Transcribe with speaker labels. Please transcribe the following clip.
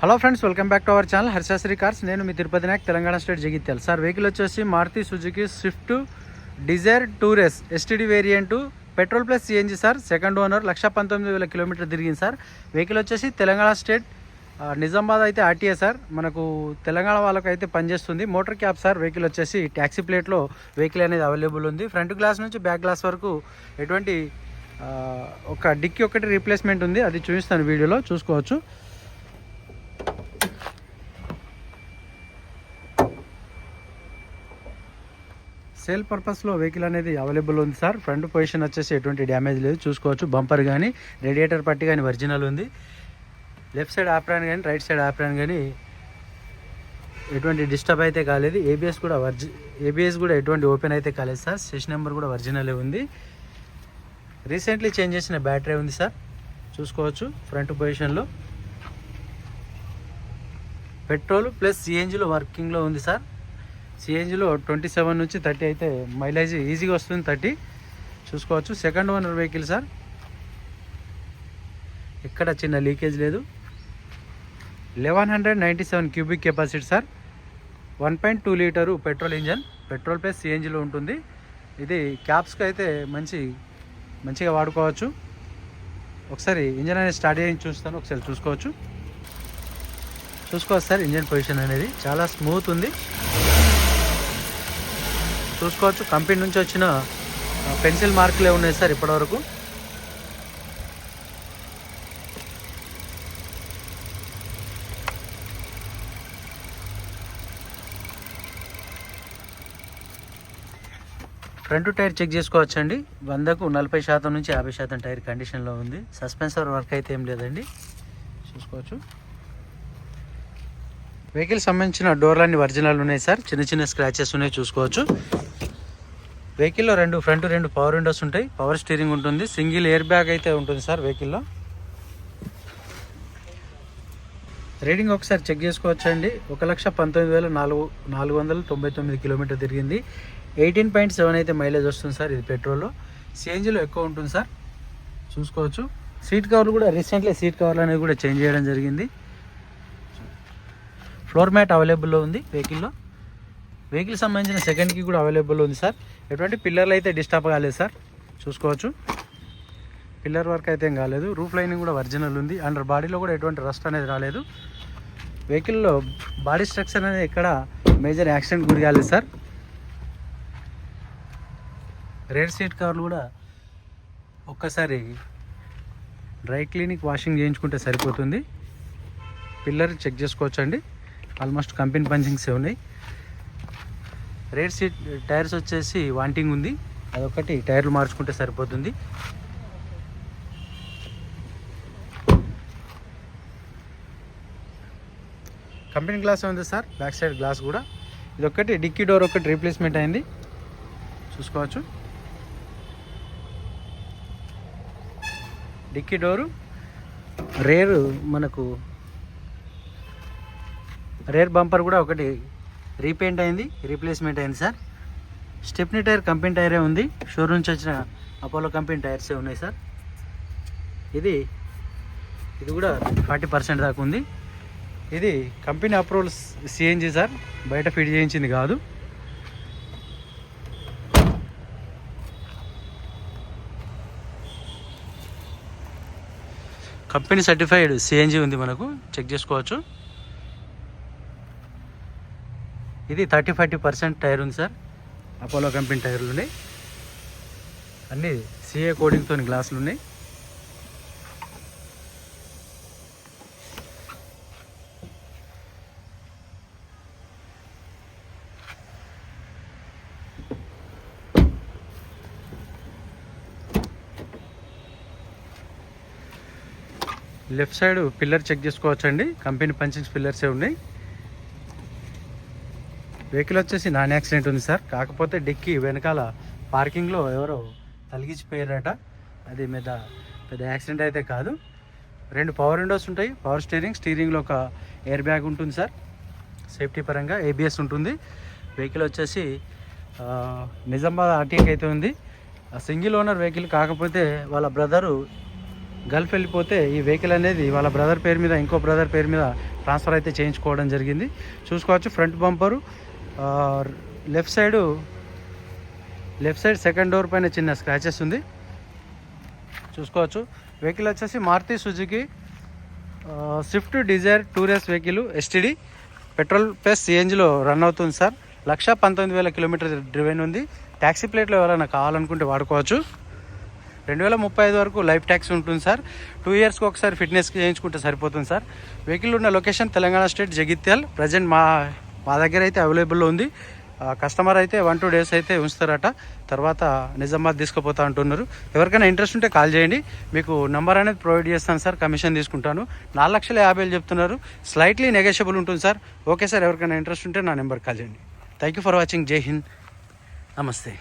Speaker 1: Hello friends welcome back to our channel. Harshasri cars. నేను మీ Tirupati Nayak Telangana state Jagtial. Sir vehicle వచ్చేసి Maruti Suzuki Swift Dzire tour S STD variant petrol plus CNG sir. Second owner lakh పంతొమ్మిది వేల kilometre తిరిగింది sir. Vehicle వచ్చేసి Telangana state Nizamabad అయితే RTA sir. మనకు తెలంగాణ వాళ్ళకు అయితే పనిచేస్తుంది. మోటార్ క్యాబ్ సార్ వెహికల్ వచ్చేసి ట్యాక్సీ ప్లేట్లో వెహికల్ అనేది అవైలబుల్ ఉంది. ఫ్రంట్ గ్లాస్ నుంచి బ్యాక్ గ్లాస్ వరకు ఎటువంటి ఒక డిక్కి ఒకటి రీప్లేస్మెంట్ ఉంది. అది చూపిస్తాను వీడియోలో. చూసుకోవచ్చు. సేల్ పర్పస్లో వెహికల్ అనేది అవైలబుల్ ఉంది సార్. ఫ్రంట్ పొజిషన్ వచ్చేసి ఎటువంటి డ్యామేజ్ లేదు. చూసుకోవచ్చు. బంపర్ కానీ రేడియేటర్ పట్టి కానీ ఒరిజినల్ ఉంది. లెఫ్ట్ సైడ్ ఆప్రాన్ కానీ రైట్ సైడ్ ఆప్రాన్ కానీ ఎటువంటి డిస్టర్బ్ అయితే కాలేదు. ఏబిఎస్ కూడా వర్జి ఏబిఎస్ కూడా ఎటువంటి ఓపెన్ అయితే కాలేదు సార్. సెషన్ నెంబర్ కూడా ఒరిజినలే ఉంది. రీసెంట్లీ చేంజ్ చేసిన బ్యాటరీ ఉంది సార్. చూసుకోవచ్చు. ఫ్రంట్ పొజిషన్లో పెట్రోల్ ప్లస్ సిఎన్జిలో వర్కింగ్లో ఉంది సార్. సిఎన్జిలో ట్వంటీ సెవెన్ నుంచి థర్టీ అయితే మైలేజ్ ఈజీగా వస్తుంది థర్టీ చూసుకోవచ్చు. సెకండ్ ఓనర్ వెహికల్ సార్ ఎక్కడ చిన్న లీకేజ్ లేదు. Eleven hundred ninety seven cubic capacity sir one point two litre petrol engine petrol plus సిఎన్జిలో ఉంటుంది. ఇది క్యాబ్స్కి అయితే మంచి మంచిగా వాడుకోవచ్చు. ఒకసారి ఇంజన్ అనేది స్టార్ట్ చేసి చూస్తాను. ఒకసారి చూసుకోవచ్చు. చూసుకోవచ్చు సార్ ఇంజన్ పొజిషన్ అనేది చాలా స్మూత్ ఉంది. చూసుకోవచ్చు. కంపెనీ నుంచి వచ్చిన పెన్సిల్ మార్కులే ఉన్నాయి సార్ ఇప్పటివరకు. ఫ్రంట్ టైర్ చెక్ చేసుకోవచ్చండి. వందకు నలభై శాతం నుంచి యాభై శాతం టైర్ కండిషన్లో ఉంది. సస్పెన్సర్ వర్క్ అయితే ఏం లేదండి. చూసుకోవచ్చు. వెహికల్ సంబంధించిన డోర్లన్నీ ఒరిజినల్ ఉన్నాయి సార్. చిన్న చిన్న స్క్రాచెస్ ఉన్నాయి చూసుకోవచ్చు. వెహికల్లో రెండు ఫ్రంట్ రెండు పవర్ విండోస్ ఉంటాయి. పవర్ స్టీరింగ్ ఉంటుంది. సింగిల్ ఎయిర్ బ్యాగ్ అయితే ఉంటుంది సార్ వెహికల్లో. రీడింగ్ ఒకసారి చెక్ చేసుకోవచ్చండి. ఒక లక్ష పంతొమ్మిది వేల నాలుగు నాలుగు వందల తొంభై తొమ్మిది కిలోమీటర్ తిరిగింది. ఎయిటీన్ పాయింట్ సెవెన్ అయితే మైలేజ్ వస్తుంది సార్ ఇది పెట్రోల్లో. సిఎన్జీలో ఎక్కువ ఉంటుంది సార్. చూసుకోవచ్చు. సీట్ కవర్లు కూడా రీసెంట్లీ సీట్ కవర్లు అనేది కూడా చేంజ్ చేయడం జరిగింది. ఫ్లోర్ మ్యాట్ అవైలబుల్లో ఉంది వెహికల్లో. వెహికల్ సంబంధించిన సెకండ్కి కూడా అవైలబుల్ ఉంది సార్ ఎటువంటి పిల్లర్లు అయితే డిస్టర్బ్ కాలేదు సార్ చూసుకోవచ్చు. పిల్లర్ వర్క్ అయితే ఏం కాలేదు. రూఫ్ లైనింగ్ కూడా ఒరిజినల్ ఉంది. అండర్ బాడీలో కూడా ఎటువంటి రస్ట్ అనేది రాలేదు. వెహికల్లో బాడీ స్ట్రక్చర్ అనేది ఎక్కడ మేజర్ యాక్సిడెంట్ గురి కాలేదు సార్ రెడ్ సీట్ కవర్లు కూడా ఒక్కసారి డ్రై క్లీనిక్ వాషింగ్ చేయించుకుంటే సరిపోతుంది. పిల్లర్ చెక్ చేసుకోవచ్చండి. ఆల్మోస్ట్ కంపెనీ పంచింగ్సే ఉన్నాయి. రేర్ సీట్ టైర్స్ వచ్చేసి వాంటింగ్ ఉంది. అదొకటి టైర్లు మార్చుకుంటే సరిపోతుంది. కంపెనీ గ్లాస్ ఉంది సార్? బ్యాక్ సైడ్ గ్లాస్ కూడా. ఇదొకటి డిక్కీ డోర్ ఒకటి రీప్లేస్మెంట్ అయింది. చూసుకోవచ్చు. డిక్కీ డోరు రేర్ మనకు రేర్ బంపర్ కూడా ఒకటి రీపెయింట్ అయింది రీప్లేస్మెంట్ అయింది సార్. స్టెప్నీ టైర్ కంపెనీ టైరే ఉంది. షోరూమ్ నుంచి వచ్చిన అపోలో కంపెనీ టైర్సే ఉన్నాయి సార్. ఇది ఇది కూడా ఫార్టీ పర్సెంట్ దాకా ఉంది. ఇది కంపెనీ అప్రూవల్ సిఎన్జి సార్. బయట ఫిట్ చేయించింది కాదు. కంపెనీ సర్టిఫైడ్ సిఎన్జి ఉంది మనకు. చెక్ చేసుకోవచ్చు. ఇది థర్టీ ఫార్టీ పర్సెంట్ టైర్ ఉంది సార్. అపోలో కంపెనీ టైర్లు ఉన్నాయి. అన్నీ సిఏ కోడింగ్తో గ్లాసులు ఉన్నాయి. లెఫ్ట్ సైడ్ పిల్లర్ చెక్ చేసుకోవచ్చండి. కంపెనీ పంచింగ్స్ పిల్లర్సే ఉన్నాయి. వెహికల్ వచ్చేసి నాన్ యాక్సిడెంట్ ఉంది సార్. కాకపోతే డిక్కీ వెనకాల పార్కింగ్లో ఎవరో తలిగించిపోయారట అది మీద పెద్ద యాక్సిడెంట్ అయితే కాదు. రెండు పవర్ విండోస్ ఉంటాయి. పవర్ స్టీరింగ్ స్టీరింగ్లో ఒక ఎయిర్ బ్యాగ్ ఉంటుంది సార్. సేఫ్టీ పరంగా ఏబిఎస్ ఉంటుంది. వెహికల్ వచ్చేసి నిజామాబాద్ ఆర్టీకి అయితే ఉంది. సింగిల్ ఓనర్ వెహికల్ కాకపోతే వాళ్ళ బ్రదరు గల్ఫ్ వెళ్ళిపోతే ఈ వెహికల్ అనేది వాళ్ళ బ్రదర్ పేరు మీద ఇంకో బ్రదర్ పేరు మీద ట్రాన్స్ఫర్ అయితే చేయించుకోవడం జరిగింది. చూసుకోవచ్చు front bumper. Left side left side second door పైన చిన్న స్క్రాచెస్ ఉంది. చూసుకోవచ్చు. వెహికల్ వచ్చేసి Maruti Suzuki Swift Dzire tour S vehicle STD. Petrol plus సిఎన్జిలో run అవుతుంది సార్. లక్ష పంతొమ్మిది వేల కిలోమీటర్ డ్రివెన్ ఉంది. ట్యాక్సీ ప్లేట్లో ఎవరైనా కావాలనుకుంటే వాడుకోవచ్చు. రెండు వేల ముప్పై ఐదు వరకు లైఫ్ ట్యాక్స్ ఉంటుంది సార్. టూ ఇయర్స్కి ఒకసారి ఫిట్నెస్ చేయించుకుంటే సరిపోతుంది సార్. వెహికల్ ఉన్న location Telangana state Jagtial. Present మా మా దగ్గర అయితే అవైలబుల్లో ఉంది. కస్టమర్ అయితే వన్ టూ డేస్ అయితే ఉంచుతారట. తర్వాత నిజామాబాద్ తీసుకుపోతా అంటున్నారు. ఎవరికైనా ఇంట్రెస్ట్ ఉంటే కాల్ చేయండి. మీకు నెంబర్ అనేది ప్రొవైడ్ చేస్తాను సార్ కమిషన్ తీసుకుంటాను. నాలుగు లక్షల యాభై వేలు చెప్తున్నారు. స్లైట్లీ నెగోషియబుల్ ఉంటుంది సార్. ఓకే సార్ ఎవరికైనా ఇంట్రెస్ట్ ఉంటే నా నెంబర్ కాల్ చేయండి. థ్యాంక్ యూ ఫర్ వాచింగ్ జై హింద్ నమస్తే